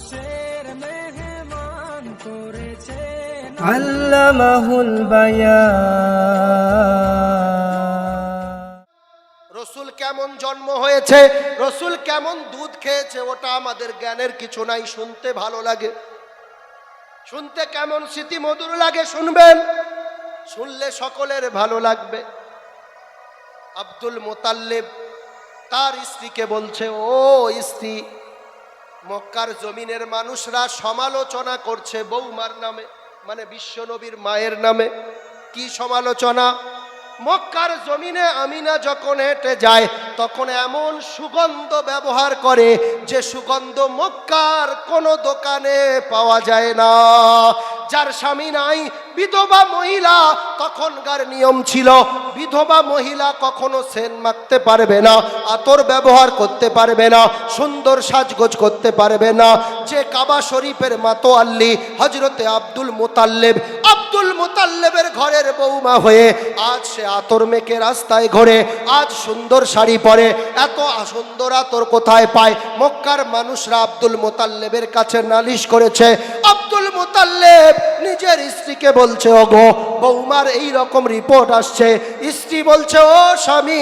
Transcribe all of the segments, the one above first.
মানুষের মেহমান করেছে আল্লামাহুল বায়ান রসুল কেমন জন্ম হয়েছে? রসুল কেমন দুধ খেয়েছে? ওটা আমাদের জ্ঞানের কিছু নাই শুনতে ভালো লাগে। শুনতে কেমন স্মৃতি মধুর লাগে শুনবেন? শুনলে সকলের ভালো লাগবে। আব্দুল মোতাল্লেব তার স্ত্রীকে বলছে ও স্ত্রী মক্কার জমিনের মানুষরা সমালোচনা করছে বৌমার নামে মানে বিশ্বনবীর মায়ের নামে। কি সমালোচনা? মক্কার জমিনে আমিনা যখন হেঁটে যায়, তখন এমন সুগন্ধ ব্যবহার করে যে সুগন্ধ মক্কার কোনো দোকানে পাওয়া যায় না। যার স্বামী নাই, বিধবা মহিলা তখনকার নিয়ম ছিল, বিধবা মহিলা কখনো সেন মাখতে পারবে না, আতর ব্যবহার করতে পারবে না, সুন্দর সাজগোজ করতে পারবে না। যে কাবা শরীফের মাতোয়াল্লি হজরতে আব্দুল মোতাল্লেব আব্দুল মোতাল্লেবের ঘরের বৌমা হয়ে আজ সে আতর মেখে রাস্তায় ঘোরে, আজ সুন্দর শাড়ি পরে, এত সুন্দর আতর কোথায় পায়? মক্কার মানুষরা আব্দুল মোতাল্লেবের কাছে নালিশ করেছে, আব্দুল মোতাল্লেব নিজের স্ত্রীকে বলছে, ওগো বৌমার এই রকম রিপোর্ট আসছে। স্ত্রী বলছে, ও স্বামী,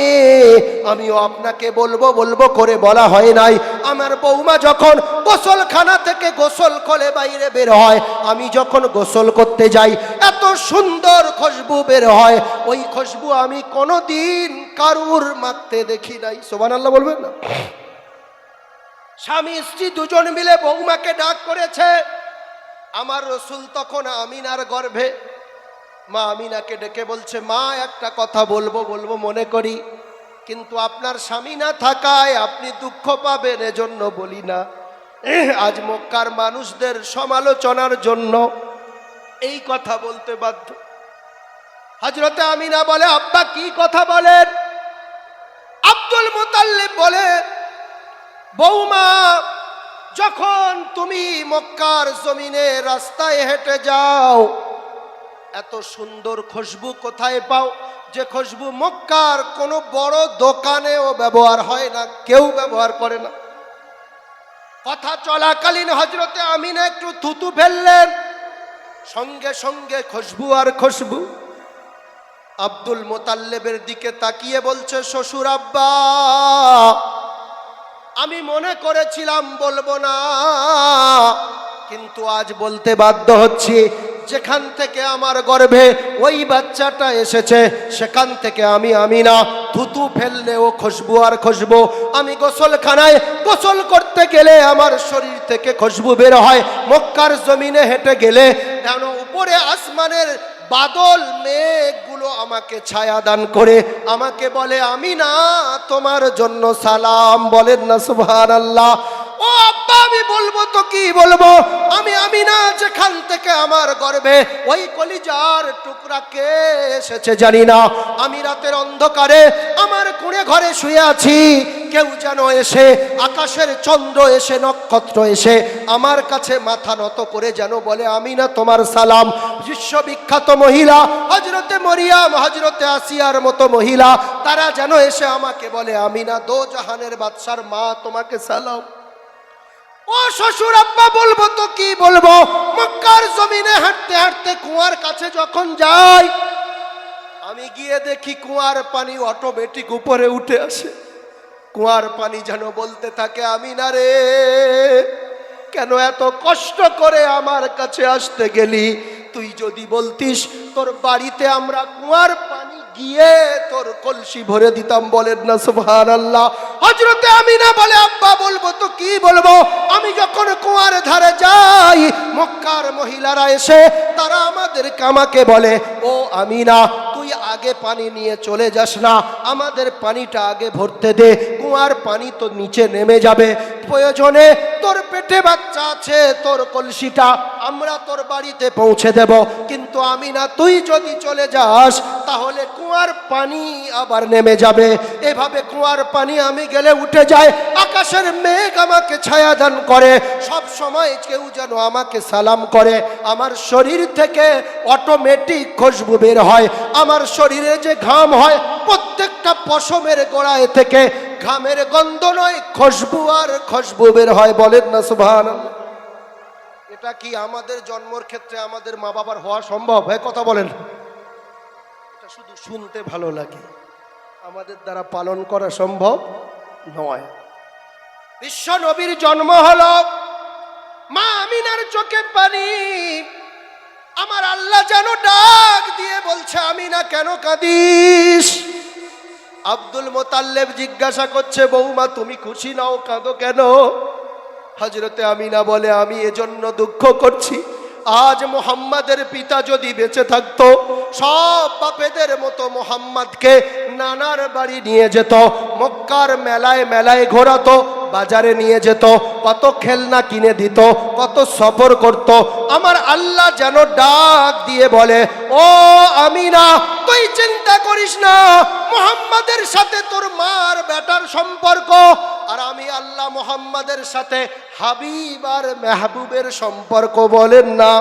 আমিও আপনাকে বলব বলব করে বলা হয় নাই। আমার বৌমা যখন গোসলখানা থেকে গোসল করে বাইরে বের হয়, আমি যখন গোসল করতে যাই এত সুন্দর খুশবু বের হয়, ওই খুশবু আমি কোনোদিন কারুর মাখতে দেখি নাই। সোমান আল্লাহ বলবেন না? স্বামী, স্ত্রী দুজন মিলে বৌমাকে ডাক করেছে। আমার রসুল তখন আমিনার গর্ভে। মা আমিনাকে ডেকে বলছে, মা, একটা কথা বলব বলব মনে করি। কিন্তু আপনার স্বামী না থাকায় আপনি দুঃখ পাবেন, এজন্য বলি না। আজ মক্কার মানুষদের সমালোচনার জন্য এই কথা বলতে বাধ্য। হজরতে আমিনা বলে, আব্বা কি কথা বলেন? আব্দুল মুতাল্লিব বলে, বৌমা, যখন তুমি মক্কার জমিনে রাস্তায় হেঁটে যাও, এত সুন্দর খুশবু কোথায় পাও? যে খুশবু মক্কার কোনো বড় দোকানেও ব্যবহার হয় না, কেউ ব্যবহার করে না। কথা চলাকালীন হজরতে আমিনা একটু থুতু ফেললেন। সঙ্গে সঙ্গে খুশবু আর খুশবু আব্দুল মোতাল্লেবের দিকে তাকিয়ে বলছে, শ্বশুর আব্বা, আমি মনে করেছিলাম বলব না, কিন্তু আজ বলতে বাধ্য হচ্ছি যেখান থেকে আমার গর্ভে ওই বাচ্চাটা এসেছে, সেখান থেকে আমি আমি না থুতু ফেললে ও খুশবু আর খুশবু। আমি গোসলখানায় গোসল করতে গেলে আমার শরীর থেকে খুশবু বের হয়। মক্কার জমিনে হেঁটে গেলে যেন উপরে আসমানের বাদল, মেঘগুলো আমাকে ছায়া দান করে। আমাকে বলে আমি না তোমার জন্য সালাম। বলেন না সুবহান আল্লাহ ও আব্বা, আমি বলব তো কি বলব? আমি আমি না যেখান থেকে আমার গর্বে ওই কলিজার টুকরা কে এসেছে জানি না। আমি রাতের অন্ধকারে আমার কুঁড়ে ঘরে শুয়ে আছি। কেউ যেন এসে, আকাশের চন্দ্র এসে, নক্ষত্র এসে আমার কাছে মাথা নত করে যেন বলে আমি না তোমার সালাম। বিশ্ববিখ্যাত মহিলা হজরতে মরিয়াম হজরতে আসিয়ার মতো মহিলা, তারা যেন এসে আমাকে বলে আমি না দো জাহানের বাদশার মা তোমাকে সালাম। ও শ্বশুর আব্বা, বলব তো কি বলব? মক্কার জমিনে হাঁটতে হাঁটতে কুয়ার কাছে যখন যাই, আমি গিয়ে দেখি কুয়ার পানি অটোমেটিক উপরে উঠে আসে। কুয়ার পানি যেন বলতে থাকে, আমি না রে, কেন এত কষ্ট করে আমার কাছে আসতে গেলি? তুই যদি বলতিস, তোর বাড়িতে আমরা কুয়ার পানি গিয়ে তোর কলসি ভরে দিতাম, বলেন না সুবহান আল্লাহ হজরতে আমি না বলে, আব্বা, বলব তো কি বলব? আমি যখন কুয়ার ধারে যাই, মক্কার মহিলারা এসে তারা আমাদের কামাকে বলে, ও আমিনা, তুই আগে পানি নিয়ে চলে যাস না, আমাদের পানিটা আগে ভরতে দে, কুয়ার পানি তো নিচে নেমে যাবে। প্রয়োজনে তোর পেটে বাচ্চা আছে, তোর কলসিটা আমরা তোর বাড়িতে পৌঁছে দেব। কিন্তু আমি না, তুই যদি চলে যাস, তাহলে কুয়ার পানি আবার নেমে যাবে। এভাবে কুয়ার পানি আমি গেলে উঠে যায়, আকাশের মেঘ আমাকে ছায়া দান করে। সব সময় কেউ যেন আমাকে সালাম করে। আমার শরীর থেকে অটোমেটিক খুশবু বের হয়। আমার শরীরে যে ঘাম হয়, প্রত্যেকটা পশমের গোড়ায় থেকে ঘামের গন্ধ নয় খুশবু আর খুশবু বের হয়, বলেন না, সুবহানাল্লাহ। এটা কি আমাদের জন্মর ক্ষেত্রে আমাদের মা বাবার হওয়া সম্ভব? হ্যাঁ কথা বলেন। এটা শুধু শুনতে ভালো লাগে। আমাদের দ্বারা পালন করা সম্ভব নয়। বিশ্ব নবীর জন্ম হল মা আমিনার চোখে পানি। আমার আল্লাহ যেন ডাক দিয়ে বলছে, আমিনা, কেন কাঁদিস? আব্দুল মোতাল্লেব জিজ্ঞাসা করছে, বৌমা, তুমি খুশি নাও, কাঁদো কেন? হজরতে আমিনা বলে, আমি এজন্য দুঃখ করছি। আজ মোহাম্মদের পিতা যদি বেঁচে থাকতো, সব বাপেদের মতো মোহাম্মদকে নানার বাড়ি নিয়ে যেত, মক্কার মেলায় মেলায় ঘোরাতো বাজারে নিয়ে যেত, কত খেলনা কিনে দিত, কত সফর করত। আমার আল্লাহ যেন ডাক দিয়ে বলে, ও আমি না তুই চিন্তা করিস না, মোহাম্মদের সাথে তোর মার বেটার সম্পর্ক, আর আমি আল্লাহ মোহাম্মদের সাথে হাবিব আর মেহবুবের সম্পর্ক বলেন না।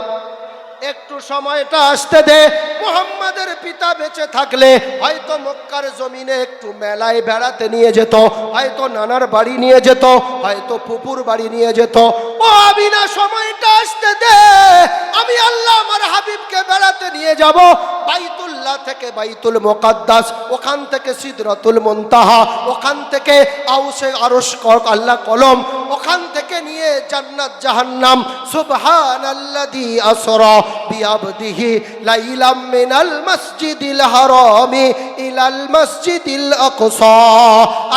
একটু সময়টা আসতে দে। মোহাম্মদের পিতা বেঁচে থাকলে হয়তো মক্কার জমিনে একটু মেলায় বেড়াতে নিয়ে যেত, হয়তো নানার বাড়ি নিয়ে যেত, হয়তো পুপুর বাড়ি নিয়ে যেত ও আমি না সময়টা আসতে দে। আমি আল্লাহ আমার হাবিবকে বেড়াতে নিয়ে যাব। বাইতুল্লাহ থেকে বাইতুল মোকাদ্দাস, ওখান থেকে সিদরাতুল মুনতাহা, ওখান থেকে আউসে আরশ ক- আল্লাহ কলম, ওখান থেকে নিয়ে জান্নাত জাহান্নাম। সুবহানাল্লাযী আসরা বিআবদিহি লাইলাম মিনাল মাসজিদিল হারামি ইলাল মাসজিদিল আকসা।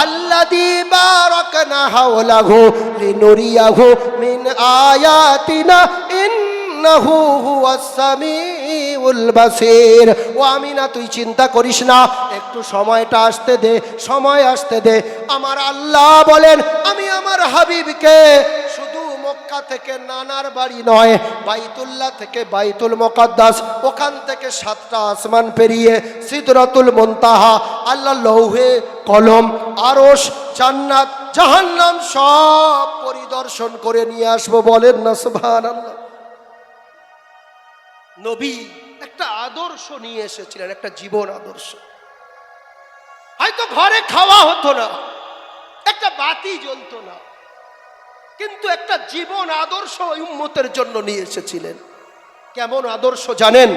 আল্লাযী বারাকনা হাওলাহু লিনুরিয়াহু মিন আয়াতিনা ইন্নাহু হুয়াস সামিউল বাসির। ও আমিনা, তুই চিন্তা করিস না, একটু সময়টা আসতে দে, সময় আসতে দে। আমার আল্লাহ বলেন, আমি আমার হাবিবকে মক্কা থেকে নানার বাড়ি নয়, বাইতুল্লাহ থেকে বাইতুল মোকাদ্দাস, ওখান থেকে সাতটা আসমান পেরিয়ে সিদরাতুল মুনতাহা, আল্লাহ লৌহে কলম, আরশ, জান্নাত, জাহান্নাম সব পরিদর্শন করে নিয়ে আসব বলেন না, সুবহানাল্লাহ। নবী একটা আদর্শ নিয়ে এসেছিলেন, একটা জীবন আদর্শ। হয়তো ঘরে খাওয়া হতো না, একটা বাতি জ্বলতো না। কিন্তু একটা জীবন আদর্শ উম্মতের জন্য নিয়ে এসেছিলেন। কেমন আদর্শ জানেন?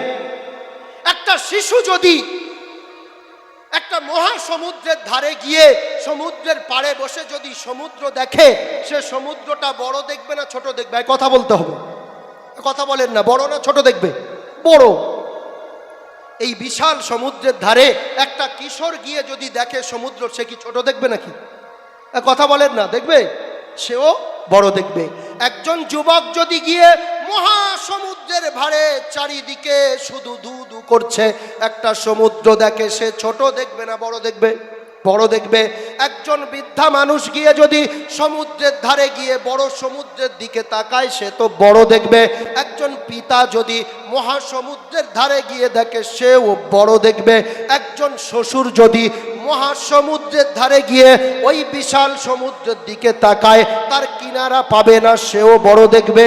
একটা শিশু যদি একটা মহাসমুদ্রের ধারে গিয়ে সমুদ্রের পাড়ে বসে যদি সমুদ্র দেখে, সে সমুদ্রটা বড় দেখবে না ছোট দেখবে? কথা বলতে হবে। কথা বলেন না, বড় না ছোট দেখবে? বড়। এই বিশাল সমুদ্রের ধারে একটা কিশোর গিয়ে যদি দেখে সমুদ্র, সে কি ছোট দেখবে নাকি? কথা বলেন না, দেখবে? সেও বড় দেখবে। একজন যুবক যদি গিয়ে মহাসমুদ্রের ভারে চারিদিকে শুধু দু দু করছে, একটা সমুদ্র দেখে সে ছোট দেখবে না বড় দেখবে? বড় দেখবে। একজন বৃদ্ধা মানুষ গিয়ে যদি সমুদ্রের ধারে গিয়ে বড় সমুদ্রের দিকে তাকায়, সে তো বড় দেখবে। একজন পিতা যদি মহাসমুদ্রের ধারে গিয়ে দেখে, সেও বড় দেখবে। একজন শ্বশুর যদি মহাসমুদ্রের ধারে গিয়ে ওই বিশাল সমুদ্রের দিকে তাকায়, তার কিনারা পাবে না, সেও বড় দেখবে।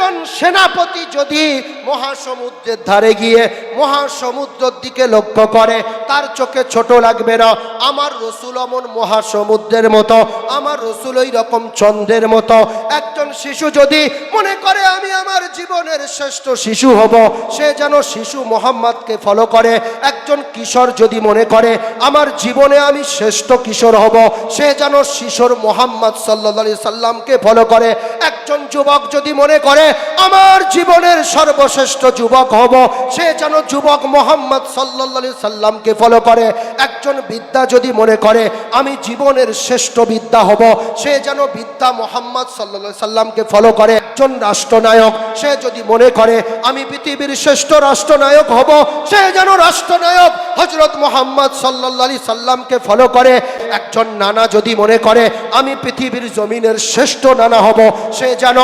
একজন সেনাপতি যদি মহাসমুদ্রের ধারে গিয়ে মহাসমুদ্রের দিকে লক্ষ্য করে, তার চোখে ছোট লাগবে না। আমার রসুল অমন মহাসমুদ্রের মতো, আমার রসুল ওই রকম চন্দ্রের মতো। একজন শিশু যদি মনে করে, আমি আমার জীবনের শ্রেষ্ঠ শিশু হব সে যেন শিশু মোহাম্মদকে ফলো করে। একজন কিশোর যদি মনে করে, আমার জীবনে আমি শ্রেষ্ঠ কিশোর হব সে যেন শিশোর মোহাম্মদ সাল্লা সাল্লামকে ফলো করে। একজন যুবক যদি মনে করে আমার জীবনের সর্বশ্রেষ্ঠ যুবক হব। সে যেন যুবক মোহাম্মদ সাল্লা সাল্লামকে ফলো করে। একজন বিদ্যা যদি মনে করে, আমি জীবনের শ্রেষ্ঠ বিদ্যা হব। সে যেন বিদ্যা মোহাম্মদ সাল্লা সাল্লামকে ফলো করে। একজন রাষ্ট্রনায়ক, সে যদি মনে করে, আমি পৃথিবীর শ্রেষ্ঠ রাষ্ট্রনায়ক হব। সে যেন রাষ্ট্রনায়ক হজরত মোহাম্মদ সাল্লা সাল্লামকে ফলো করে। একজন নানা যদি মনে করে, আমি পৃথিবীর জমিনের শ্রেষ্ঠ নানা হব। সে যেন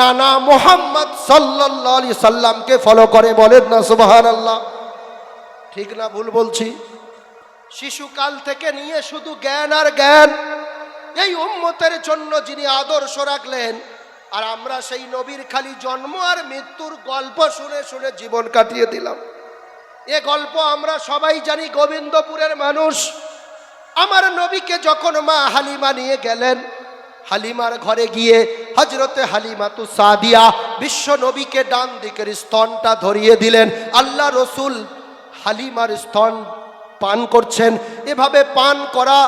নানা মোহাম্মদ সাল্লাহ আলি সাল্লামকে ফলো করে, বলেন না সুবাহান আল্লাহ ঠিক না, ভুল বলছি। শিশুকাল থেকে নিয়ে শুধু জ্ঞান আর জ্ঞান, এই উম্মতের জন্য যিনি আদর্শ রাখলেন, আর আমরা সেই নবীর খালি জন্ম আর মৃত্যুর গল্প শুনে শুনে জীবন কাটিয়ে দিলাম। এ গল্প আমরা সবাই জানি, গোবিন্দপুরের মানুষ। আমার নবীকে যখন মা হালিমা নিয়ে গেলেন হালিমার ঘরে গিয়ে হজরতে হালিমাতু সাদিয়া বিশ্ব নবীকে ডান দিকের স্তনটা ধরিয়ে দিলেন। আল্লাহ রসুল হালিমার স্তন পান করছেন। এভাবে পান করা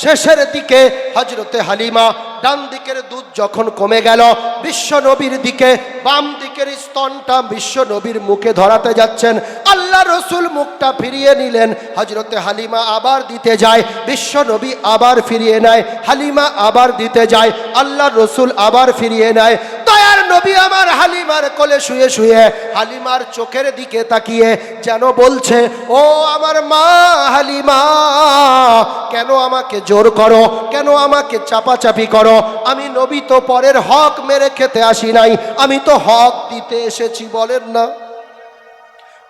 শেষের দিকে হজরতে হালিমা ডান দিকের দুধ যখন কমে গেল, বিশ্ব নবীর দিকে বাম দিকের স্তনটা বিশ্ব নবীর মুখে ধরাতে যাচ্ছেন। আল্লাহ রসুল মুখটা ফিরিয়ে নিলেন হজরতে হালিমা আবার দিতে যায়, বিশ্ব নবী আবার ফিরিয়ে নেয়, হালিমা আবার দিতে যায়, আল্লাহ রসুল আবার ফিরিয়ে নেয়। দয়ার নবী আমার হালিমার কোলে শুয়ে শুয়ে হালিমার চোখের দিকে তাকিয়ে যেন বলছে, ও আমার মা হালিমা, কেন আমাকে জোর করো। কেন আমাকে চাপাচাপি করো? আমি নবী তো পরের হক মেরে খেতে আসি নাই। আমি তো হক দিতে এসেছি, বলেন না।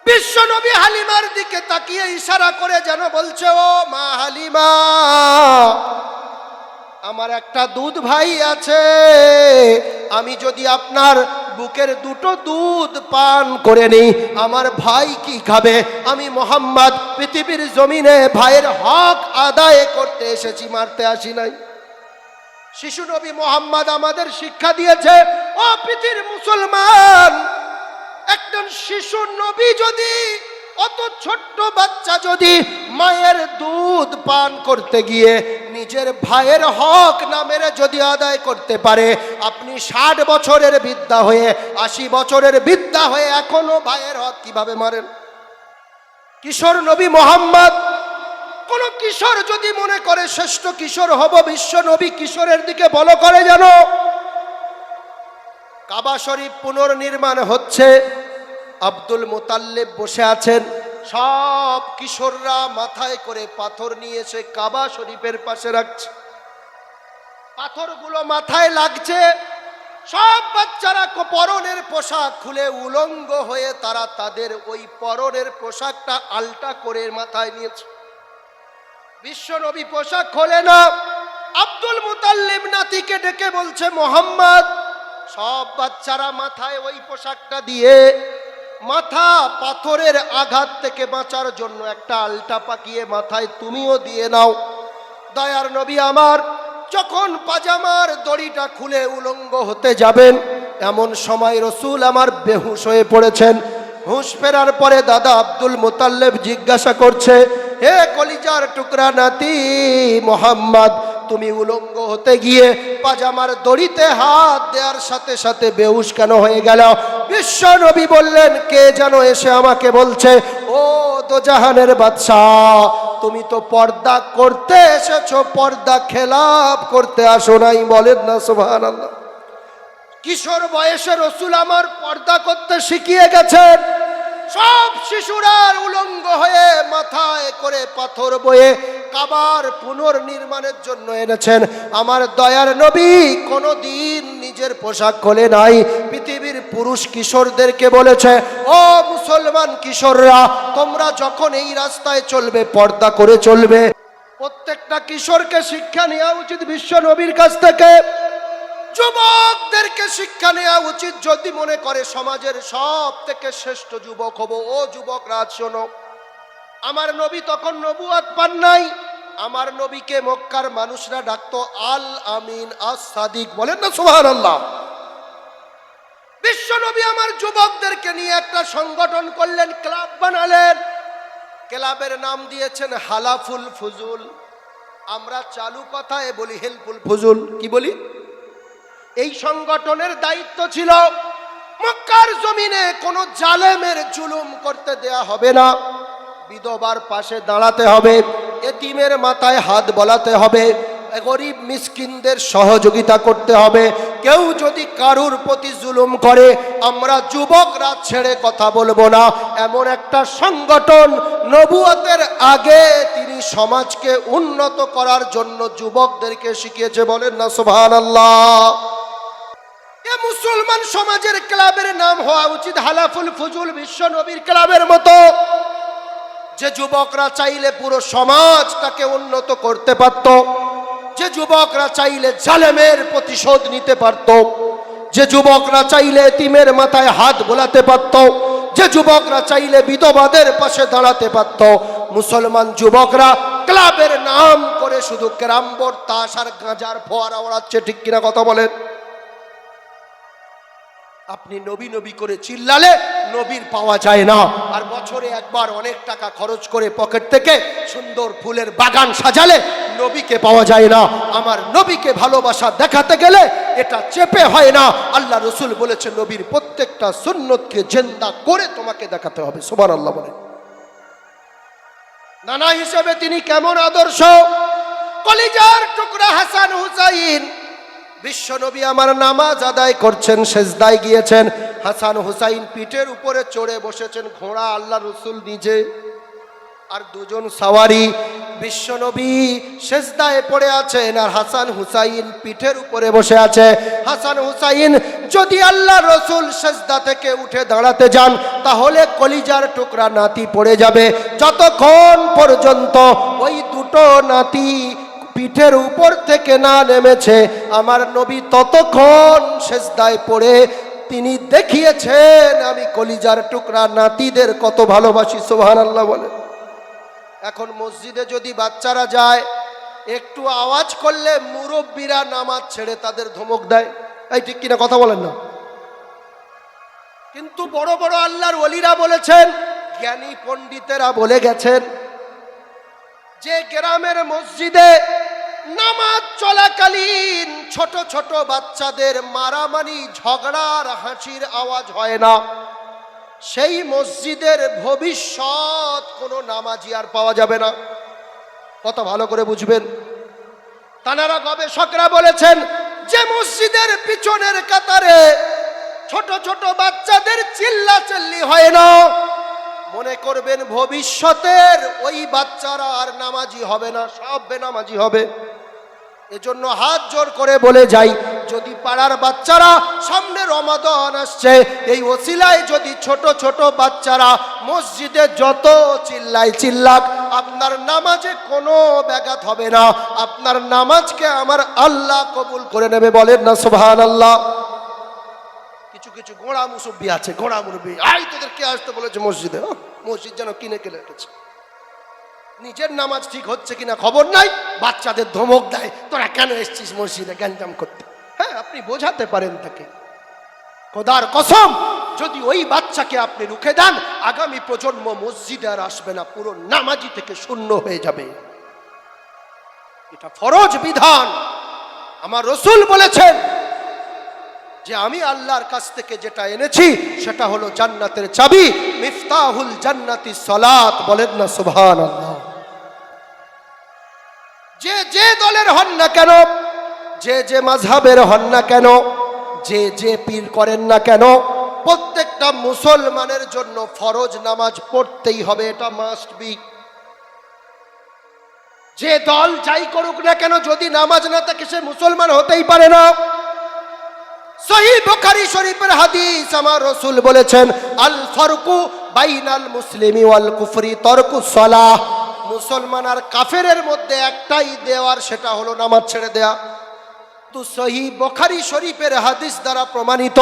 বিশ্ব নবী হালিমার দিকে তাকিয়ে ইশারা করে যেন বলছে, ও মা হালিমা, আমার একটা দুধ ভাই আছে। আমি যদি আপনার বুকের দুটো দুধ পান করে নিই। আমার ভাই কি খাবে? আমি মোহাম্মদ পৃথিবীর জমিনে ভাইয়ের হক আদায় করতে এসেছি, মারতে আসি নাই। শিশু নবী মোহাম্মদ আমাদের শিক্ষা দিয়েছে, ও পৃথিবীর মুসলমান, একজন শিশু নবী যদি অত ছোট্ট বাচ্চা যদি মায়ের দুধ পান করতে গিয়ে নিজের ভাইয়ের হক না মেরে যদি আদায় করতে পারে, আপনি ষাট বছরের বিদ্যা হয়ে, আশি বছরের বিদ্যা হয়ে এখনও ভাইয়ের হক কীভাবে মারেন? কিশোর নবী মোহাম্মদ, কোন কিশোর যদি মনে করে শ্রেষ্ঠ কিশোর হব, বিশ্ব নবী কিশোরের দিকে বলো করে যেন। কাবা শরীফ পুনর্নির্মাণ হচ্ছে। আব্দুল মোতাল্লেব বসে আছেন। সব কিশোররা মাথায় করে পাথর নিয়ে এসে কাবা শরীফের পাশে রাখছে। পাথরগুলো মাথায় লাগছে। সব বাচ্চারা পরনের পোশাক খুলে উলঙ্গ হয়ে তারা তাদের ওই পরনের পোশাকটা আলটা করে মাথায় নিয়েছে। বিশ্বনবী পোশাক খোলে না। আব্দুল মুতাল্লিব নাতিকে ডেকে বলছে, মোহাম্মদ, সব বাচ্চারা মাথায় ওই পোশাকটা দিয়ে মাথা পাথরের আঘাত থেকে বাঁচার জন্য একটা আলটা পাকিয়ে মাথায় তুমিও দিয়ে নাও। দয়ার নবী আমার, যখন পাজামার দড়িটা খুলে উলঙ্গ হতে যাবেন, এমন সময় রসুল আমার বেহুশ হয়ে পড়েছেন। হুঁশ ফেরার পরে দাদা আব্দুল মোতাল্লেব জিজ্ঞাসা করছে, হে কলিজার টুকরা নাতি মোহাম্মদ তুমি উলঙ্গ হতে গিয়ে পাজামার দড়িতে হাত দেওয়ার সাথে সাথে বেহুশ কেন হয়ে গেল? বিশ্ব নবী বললেন, কে যেন এসে আমাকে বলছে, ও তো জাহানের বাদশাহ, তুমি তো পর্দা করতে এসেছ, পর্দা খেলাপ করতে আসো নাই। বলেন না সোভান কিশোর বয়সে রসুল আমার পর্দা করতে শিখিয়ে গেছেন। সব শিশুরা উলঙ্গ হয়ে মাথায় করে পাথর বয়ে কাবার পুনর্নির্মাণের জন্য এনেছেন। আমার দয়ার নবী কোনো দিন নিজের পোশাক খোলে নাই। পৃথিবীর পুরুষ কিশোরদেরকে বলেছে, ও মুসলমান কিশোররা, তোমরা যখন এই রাস্তায় চলবে, পর্দা করে চলবে। প্রত্যেকটা কিশোরকে শিক্ষা নেওয়া উচিত বিশ্ব নবীর কাছ থেকে। যুবকদেরকে শিক্ষা নেওয়া উচিত যদি মনে করে সমাজের সব থেকে শ্রেষ্ঠ যুবক হব। ও যুবকরা, শোনো আমার নবী তখন নবুয়াত পান নাই। আমার নবীকে মক্কার মানুষরা ডাকতো, আল আমিন আস সাদিক। বলেন না সুবহান আল্লাহ বিশ্ব নবী আমার যুবকদেরকে নিয়ে একটা সংগঠন করলেন, ক্লাব বানালেন। ক্লাবের নাম দিয়েছেন হালাফুল ফুজুল। আমরা চালু কথায় বলি হেলফুল ফুজুল। কি বলি? এই সংগঠনের দায়িত্ব ছিল, মক্কার জমিনে কোনো জালেমের জুলুম করতে দেয়া হবে না। বিধবার পাশে দাঁড়াতে হবে। এতিমের মাথায় হাত বলাতে হবে। গরিব মিসকিনদের সহযোগিতা করতে হবে। কেউ যদি কারুর প্রতি জুলুম করে, আমরা যুবকরা ছেড়ে কথা বলব না। এমন একটা সংগঠন নবুয়তের আগে তিনি সমাজকে উন্নত করার জন্য যুবকদেরকে শিখিয়েছে। বলেন না সুবহান আল্লাহ মুসলমান সমাজের ক্লাবের নাম হওয়া উচিত হালাফুল ফুজুল বিশ্ব নবীর ক্লাবের মতো। যে যুবকরা চাইলে পুরো সমাজটাকে উন্নত করতে পারত, যে যুবকরা চাইলে জালেমের প্রতিশোধ নিতে পারত, যে যুবকরা চাইলে তিমের মাথায় হাত বোলাতে পারত, যে যুবকরা চাইলে বিধবাদের পাশে দাঁড়াতে পারত, মুসলমান যুবকরা ক্লাবের নাম করে শুধু ক্যারাম্বর তাস আর গাঁজার ফোয়ারা ওড়াচ্ছে, ঠিক কিনা কথা বলেন? আপনি নবী নবী করে চিল্লালে নবীর পাওয়া যায় না। আর বছরে একবার অনেক টাকা খরচ করে পকেট থেকে সুন্দর ফুলের বাগান সাজালে নবীকে পাওয়া যায় না। আমার নবীকে ভালোবাসা দেখাতে গেলে এটা চেপে হয় না। আল্লাহ রসুল বলেছে, নবীর প্রত্যেকটা সুন্নতকে জেন্দা করে তোমাকে দেখাতে হবে। সোমান আল্লাহ বলে নানা হিসেবে তিনি কেমন আদর্শ? কলিজার টুকরা হাসান হুসাইন বিশ্বনবী আমার নামাজ আদায় করছেন, সেজদায় গিয়েছেন। হাসান হুসাইন পিঠের উপরে চড়ে বসেছেন, ঘোড়া আল্লাহ রসুল নিজে। আর দুজন সাওয়ারি বিশ্বনবী সেজদায় পড়ে আছেন আর হাসান হুসাইন পিঠের উপরে বসে আছে। হাসান হুসাইন, যদি আল্লাহ রসুল সেজদা থেকে উঠে দাঁড়াতে যান, তাহলে কলিজার টুকরা নাতি পড়ে যাবে। যতক্ষণ পর্যন্ত ওই দুটো নাতি পিঠের উপর থেকে না নেমেছে, আমার নবী ততক্ষণ সেজদায় পড়ে, তিনি দেখিয়েছেন, আমি কলিজার টুকরা নাতিদের কত ভালোবাসি সোহান আল্লাহ বলে। এখন মসজিদে যদি বাচ্চারা যায়, একটু আওয়াজ করলে মুরব্বীরা নামাজ ছেড়ে তাদের ধমক দেয়। এই ঠিক কিনা কথা বলেন না। কিন্তু বড় বড় আল্লাহর অলিরা বলেছেন, জ্ঞানী পণ্ডিতেরা বলে গেছেন, যে গ্রামের মসজিদে নামাজ চলাকালীন ছোট ছোট বাচ্চাদের মারামারি, ঝগড়ার, হাসির আওয়াজ হয় না। সেই মসজিদের ভবিষ্যৎ কোনো নামাজি আর পাওয়া যাবে না। কত ভালো করে বুঝবেন। তানারা গবেষকরা বলেছেন, যে মসজিদের পিছনের কাতারে ছোট ছোট বাচ্চাদের চিল্লা চিল্লি হয় না। মনে করবেন ভবিষ্যতের ওই বাচ্চারা আর নামাজি হবে না, সব বেনামাজি হবে। এজন্য হাত জোর করে বলে যাই, যদি পাড়ার বাচ্চারা সামনে রমাদন আসছে, এই ওসিলায় যদি ছোট ছোট বাচ্চারা মসজিদে যত চিল্লাই চিল্লাক, আপনার নামাজে কোনো ব্যাঘাত হবে না, আপনার নামাজকে আমার আল্লাহ কবুল করে নেবে, বলেন না সুবহান আল্লাহ কিছু কিছু গোড়া মুসব্বি আছে, গোড়া মুরব্বি আই তোদের কে আসতে বলেছে মসজিদে মসজিদ যেন কিনে কেলে রেখেছে। নিজের নামাজ ঠিক হচ্ছে কিনা খবর নাই? বাচ্চাদের ধমক দেয়, তোরা কেন এসছিস মসজিদে গ্যাঞ্জাম করতে? হ্যাঁ আপনি বোঝাতে পারেন তাকে। খোদার কসম, যদি ওই বাচ্চাকে আপনি রুখে দেন, আগামী প্রজন্ম মসজিদে আর আসবে না, পুরো নামাজি থেকে শূন্য হয়ে যাবে। এটা ফরজ বিধান। আমার রসুল বলেছেন যে আমি আল্লাহর কাছ থেকে যেটা এনেছি, সেটা হলো জান্নাতের চাবি, মিফতাহুল জান্নাতি সলাত, বলেন না সুবহান আল্লাহ যে দলের হন না কেন, যে যে মাঝহাবের হন না কেন, যে যে পীর করেন না কেন, প্রত্যেকটা মুসলমানের জন্য ফরজ নামাজ পড়তেই হবে, এটা মাস্ট বি যে দল যাই করুক না কেন, যদি নামাজ না থাকে, সে মুসলমান হতেই পারে না। সহি শরীফের হাদিস আমার রসুল বলেছেন, আল ফারকু বাইনাল মুসলিমি ওয়াল কুফরি তরকু সলাহ। মুসলমান আর কাফেরের মধ্যে একটাই দেওয়ার, সেটা হলো নামাজ ছেড়ে দেয়া। তো সহি বখারি শরীফের হাদিস দ্বারা প্রমাণিত,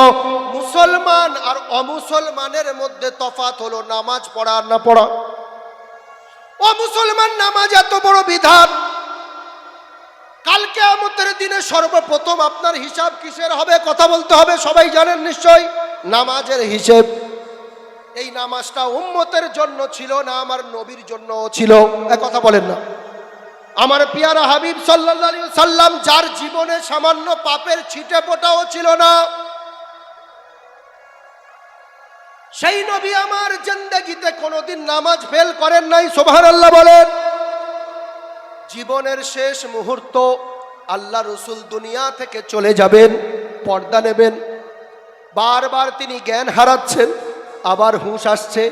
মুসলমান আর অমুসলমানের মধ্যে তফাত হলো নামাজ পড়া আর না পড়া। অমুসলমান নামাজ এত বড় বিধান। কালকে আমাদের দিনে সর্বপ্রথম আপনার হিসাব কিসের হবে, কথা বলতে হবে, সবাই জানেন নিশ্চয় নামাজের হিসেব। এই নামাজটা উম্মতের জন্য ছিল না, আমার নবীর জন্য ছিল। কথা বলেন না। আমার পিয়ারা হাবিব আলাইহি সাল্লাম যার জীবনে সামান্য পাপের ছিটে ফোটাও ছিল না, সেই নবী আমার জিন্দেগিতে কোনোদিন নামাজ ফেল করেন নাই সোভার আল্লাহ বলেন। জীবনের শেষ মুহূর্ত আল্লাহ রসুল দুনিয়া থেকে চলে যাবেন, পর্দা নেবেন, বারবার তিনি জ্ঞান হারাচ্ছেন। আবার হুঁশ আসছে,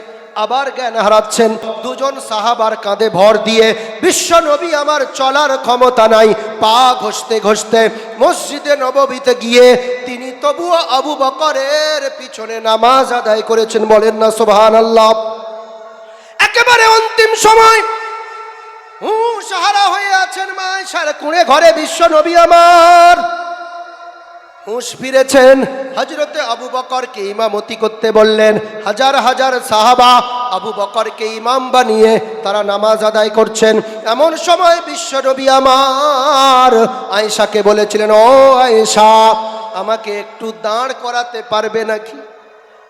আবার জ্ঞান হারাচ্ছেন। দুজন সাহাবার কাঁধে ভর দিয়ে, বিশ্ব নবী আমার চলার ক্ষমতা নাই। পা ঘষতে ঘষতে মসজিদে নববীতে গিয়ে তিনি তবুও আবু বকরের পিছনে নামাজ আদায় করেছেন। বলেন না সোভান আল্লাহ একেবারে অন্তিম সময় হুঁশ হারা হয়ে আছেন মা সারা কুঁড়ে ঘরে, বিশ্ব নবী আমার হুঁশ ফিরেছেন। হজরতে আবু বকরকে ইমামতি করতে বললেন। হাজার হাজার সাহাবা আবু বকরকে ইমাম বানিয়ে তারা নামাজ আদায় করছেন। এমন সময় বিশ্বরবি আমার আয়েশাকে বলেছিলেন, ও আয়েশা, আমাকে একটু দাঁড় করাতে পারবে নাকি?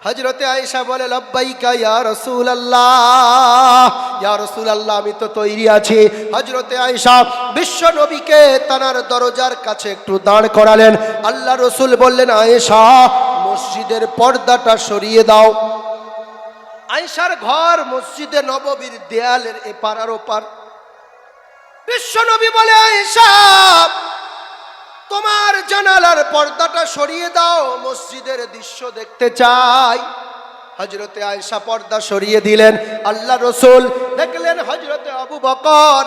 হজরতে আয়েশা বলে, লব্বাইকা ইয়া রসুল আল্লাহ ইয়া রসুল আল্লাহ আমি তো তৈরি আছি। হজরতে আয়েশা বিশ্ব নবীকে তানার দরজার কাছে একটু দাঁড় করালেন। আল্লাহ রসুল বললেন, আয়েশা, মসজিদের পর্দাটা সরিয়ে দাও। আয়েশার ঘর মসজিদে নববীর দেয়ালের এপার আর ওপার। বিশ্ব নবী বলে, আয়েশা তোমার জানালার পর্দাটা সরিয়ে দাও, মসজিদের দৃশ্য দেখতে চাই। হজরতে আয়েশা পর্দা সরিয়ে দিলেন। আল্লাহ রসুল দেখলেন হজরতে আবু বকর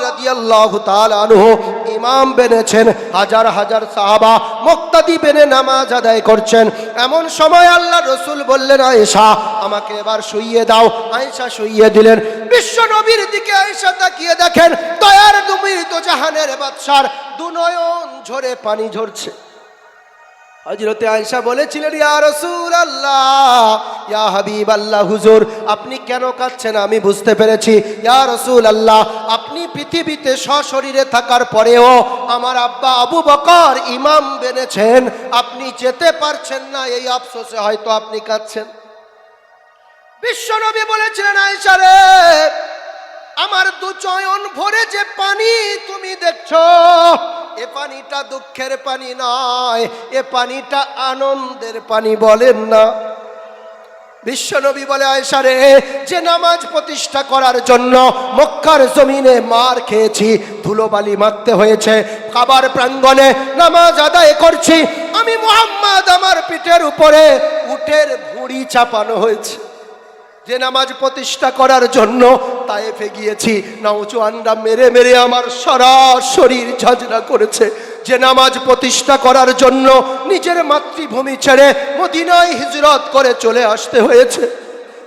আনহু ইমাম বেনেছেন। হাজার হাজার সাহাবা মুক্তাদি বেনে নামাজ আদায় করছেন। এমন সময় আল্লাহ রসুল বললেন, আয়েশা, আমাকে এবার শুইয়ে দাও। আয়েশা শুইয়ে দিলেন। বিশ্ব নবীর দিকে আয়েশা তাকিয়ে দেখেন, দয়ার দুমির তো জাহানের বাদশার দুনয়ন ঝরে পানি ঝরছে। হজরতে আয়েশা বলেছিলেন, ইয়া রসুল আল্লাহ ইয়া হাবিব আল্লাহ হুজুর, আপনি কেন কাঁদছেন? আমি বুঝতে পেরেছি। ইয়া রসুল আল্লাহ আপনি পৃথিবীতে সশরীরে থাকার পরেও আমার আব্বা আবু বকর ইমাম বেনেছেন। আপনি যেতে পারছেন না, এই আফসোসে হয়তো আপনি কাঁদছেন। বিশ্বনবী বলেছিলেন, আয়েশা রে, আমার দু চয়ন ভরে যে পানি তুমি দেখছ, এ পানিটা দুঃখের পানি নয়, এ পানিটা আনন্দের পানি বলেন না। বিশ্বনবী বলে আয়সা রে, যে নামাজ প্রতিষ্ঠা করার জন্য মক্কার জমিনে মার খেয়েছি, ধুলোবালি মারতে হয়েছে খাবার প্রাঙ্গণে নামাজ আদায় করছি, আমি মোহাম্মদ আমার পিঠের উপরে উটের ভুঁড়ি চাপানো হয়েছে। যে নামাজ প্রতিষ্ঠা করার জন্য তায়েফে গিয়েছি। না উঁচু আন্ডা মেরে মেরে আমার সারা শরীর ঝাঁঝরা করেছে। যে নামাজ প্রতিষ্ঠা করার জন্য নিজের মাতৃভূমি ছেড়ে মদিনায় হিজরত করে চলে আসতে হয়েছে।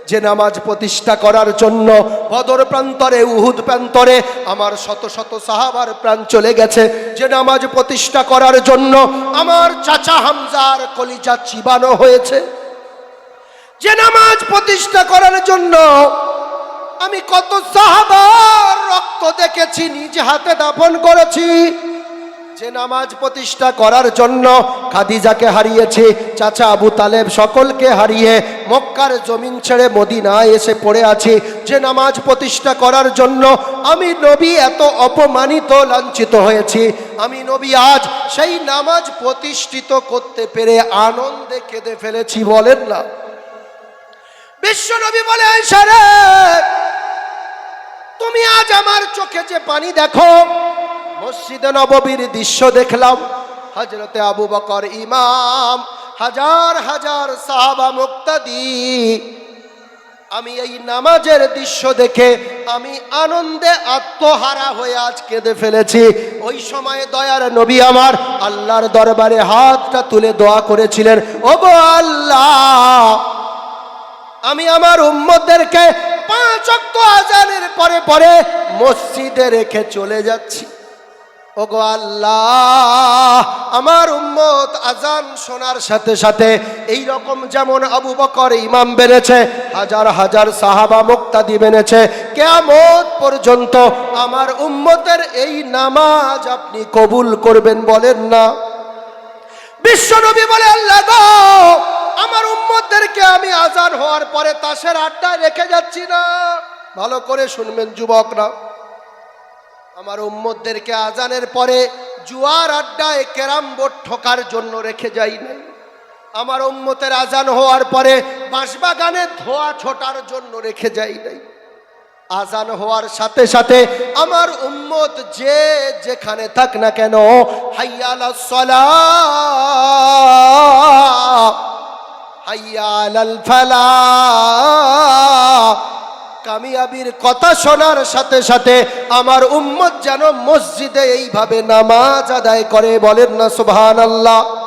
যে নামাজ প্রতিষ্ঠা করার জন্য বদর প্রান্তরে, উহুদ প্রান্তরে আমার শত শত সাহাবার প্রাণ চলে গেছে। যে নামাজ প্রতিষ্ঠা করার জন্য আমার চাচা হামজার কলিজা চিবানো হয়েছে। যে নামাজ প্রতিষ্ঠা করার জন্য আমি কত সাহাবার রক্ত দেখেছি, নিজ হাতে দাফন করেছি। যে নামাজ প্রতিষ্ঠা করার জন্য খাদিজাকে হারিয়েছি, চাচা আবু তালেব সকলকে হারিয়ে মক্কার জমিন ছেড়ে মদিনায় এসে পড়ে আছি। যে নামাজ প্রতিষ্ঠা করার জন্য আমি নবী এত অপমানিত, লাঞ্ছিত হয়েছি। আমি নবী আজ সেই নামাজ প্রতিষ্ঠিত করতে পেরে আনন্দে কেঁদে ফেলেছি, বলেন না। বিশ্ব নবী বলে তুমি আজ আমার চোখে যে পানি দেখো, মসজিদে নববীর দৃশ্য দেখলাম হজরতে আবু বকর ইমাম, হাজার হাজার সাহাবা মুক্তাদি। আমি এই নামাজের দৃশ্য দেখে আমি আনন্দে আত্মহারা হয়ে আজ কেঁদে ফেলেছি। ওই সময় দয়ার নবী আমার আল্লাহর দরবারে হাতটা তুলে দোয়া করেছিলেন ও আল্লাহ আমি আমার উম্মদেরকে পাঁচ অক্ট আজানের পরে পরে মসজিদে রেখে চলে যাচ্ছি। ওগো আল্লাহ, আমার উম্মত আজান শোনার সাথে সাথে এই রকম যেমন আবু বকর ইমাম বেড়েছে, হাজার হাজার সাহাবা মুক্তাদি বেড়েছে কেমন পর্যন্ত আমার উম্মতের এই নামাজ আপনি কবুল করবেন বলেন না। বিশ্বনবী বলে, আল্লাহ আমার উম্মতদেরকে আমি আজান হওয়ার পরে তাসের আড্ডায় রেখে যাচ্ছি না। ভালো করে শুনবেন যুবকরা। আমার উম্মতদেরকে আজানের পরে জুয়ার আড্ডায় ক্যারাম বোর্ড ঠোকার জন্য রেখে যাই নাই। আমার উম্মতের আজান হওয়ার পরে বাঁশবাগানে ধোয়া ছোটার জন্য রেখে যাই নাই। আজান হওয়ার সাথে সাথে আমার উম্মত যে যেখানে থাক না কেন হাইয়ালা সলা কামিয়াবির কথা শোনার সাথে সাথে আমার উম্মত যেন মসজিদে এইভাবে নামাজ আদায় করে বলেন না সুবহানাল্লাহ। আল্লাহ